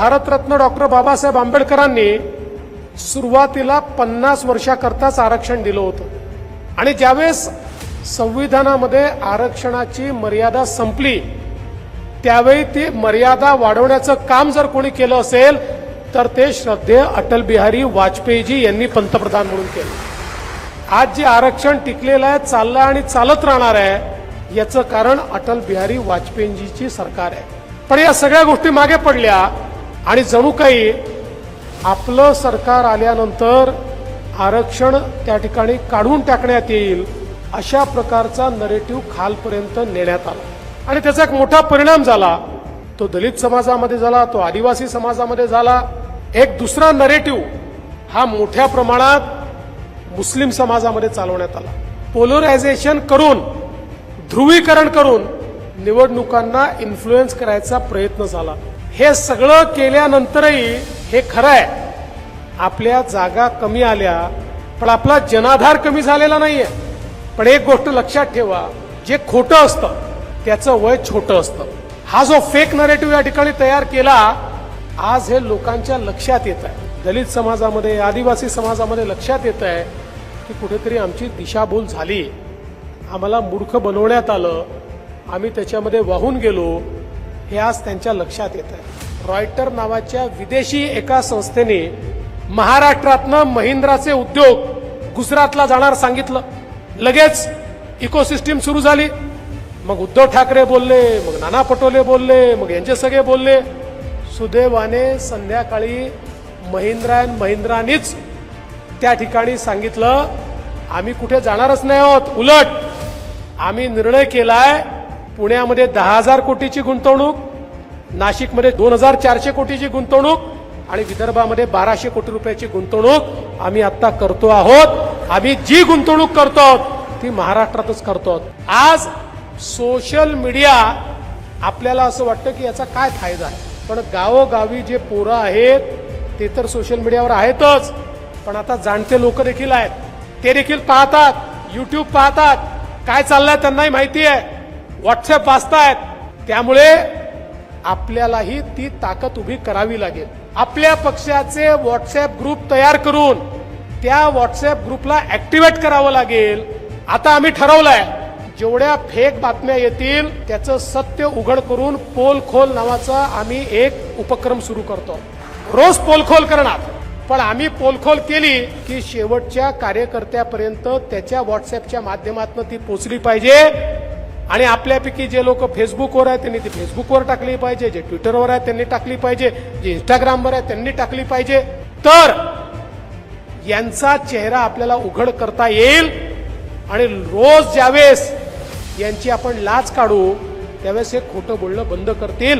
Bharat Ratna doctor Babasaheb आंबेडकरांनी सुरुवातीला पन्नास वर्षाकरताच आरक्षण दिलं होतं. आणि ज्यावेळेस संविधानामध्ये आरक्षणाची मर्यादा संपली त्यावेळी ती मर्यादा वाढवण्याचं काम जर कोणी केलं असेल तर ते श्रद्धेय अटल बिहारी वाजपेयीजी यांनी पंतप्रधान म्हणून केलं. आज जे आरक्षण टिकलेलं आहे चाललं आहे आणि चालत राहणार आहे याचं कारण अटल बिहारी वाजपेयीजीची सरकार आहे. पण या सगळ्या गोष्टी मागे पडल्या आणि जणू काही आपलं सरकार आल्यानंतर आरक्षण त्या ठिकाणी काढून टाकण्यात येईल अशा प्रकारचा नरेटिव्ह खालपर्यंत नेण्यात आला. आणि त्याचा एक मोठा परिणाम झाला. तो दलित समाजामध्ये झाला तो आदिवासी समाजामध्ये झाला. एक दुसरा नरेटिव्ह हा मोठ्या प्रमाणात मुस्लिम समाजामध्ये चालवण्यात आला. पोलरायझेशन करून ध्रुवीकरण करून निवडणुकांना इन्फ्लुएन्स करायचा प्रयत्न झाला. हे सगळं केल्यानंतरही हे खरं आहे आपल्या जागा कमी आल्या पण आपला जनाधार कमी झालेला नाहीये. पण एक गोष्ट लक्षात ठेवा जे खोटं असतं त्याचं वय छोटं असतं. हा जो फेक नरेटिव्ह या ठिकाणी तयार केला आज हे लोकांच्या लक्षात येत आहे दलित समाजामध्ये आदिवासी समाजामध्ये लक्षात येत आहे की कुठेतरी आमची दिशाभूल झाली. आम्हाला मूर्ख बनवण्यात आलं. आम्ही त्याच्यामध्ये वाहून गेलो. हे आज त्यांच्या लक्षात येत आहे. रॉयटर नावाच्या विदेशी एका संस्थेने महाराष्ट्रातनं महिंद्राचे उद्योग गुजरातला जाणार सांगितलं. लगेच इकोसिस्टीम सुरू झाली. मग उद्धव ठाकरे बोलले मग नाना पटोले बोलले मग यांचे सगळे बोलले. सुदैवाने संध्याकाळी महिंद्रा अँड महिंद्रानीच त्या ठिकाणी सांगितलं आम्ही कुठे जाणारच नाही आहोत. उलट आम्ही निर्णय केलाय पुण्यामध्ये दहा हजार कोटीची गुंतवणूक नाशिकमध्ये दोन हजार चारशे कोटीची गुंतवणूक आणि विदर्भामध्ये बाराशे कोटी रुपयाची गुंतवणूक आम्ही आता करतो आहोत. आम्ही जी गुंतवणूक करतो आहोत ती महाराष्ट्रातच करतो आहोत. आज सोशल मीडिया आपल्याला असं वाटतं की याचा काय फायदा आहे? पण गावोगावी जे पोरं आहेत ते तर सोशल मीडियावर आहेतच. पण आता जाणते लोक देखील आहेत. ते देखील पाहतात युट्यूब पाहतात. काय चाललंय त्यांनाही माहिती आहे. व्हॉट्सअप वाचतायत त्यामुळे आपल्यालाही ती ताकद उभी करावी लागेल. आपल्या पक्षाचे व्हॉट्सअप ग्रुप तयार करून त्या व्हॉट्सअप ग्रुपला ऍक्टिव्हेट करावं लागेल. आता आम्ही ठरवलंय जेवढ्या फेक बातम्या येतील त्याचं सत्य उघड करून पोलखोल नावाचा आम्ही एक उपक्रम सुरू करतो. रोज पोलखोल करणार पण आम्ही पोलखोल केली की शेवटच्या कार्यकर्त्यापर्यंत त्याच्या व्हॉट्सअपच्या माध्यमातून ती पोचली पाहिजे. आणि आपल्यापैकी जे लोक फेसबुकवर आहेत त्यांनी ती फेसबुकवर टाकली पाहिजे जे ट्विटरवर आहेत त्यांनी टाकली पाहिजे जे इंस्टाग्रामवर आहेत त्यांनी टाकली पाहिजे. तर यांचा चेहरा आपल्याला उघड करता येईल आणि रोज ज्यावेळेस यांची आपण लाच काढू त्यावेळेस हे खोटं बोलणं बंद करतील.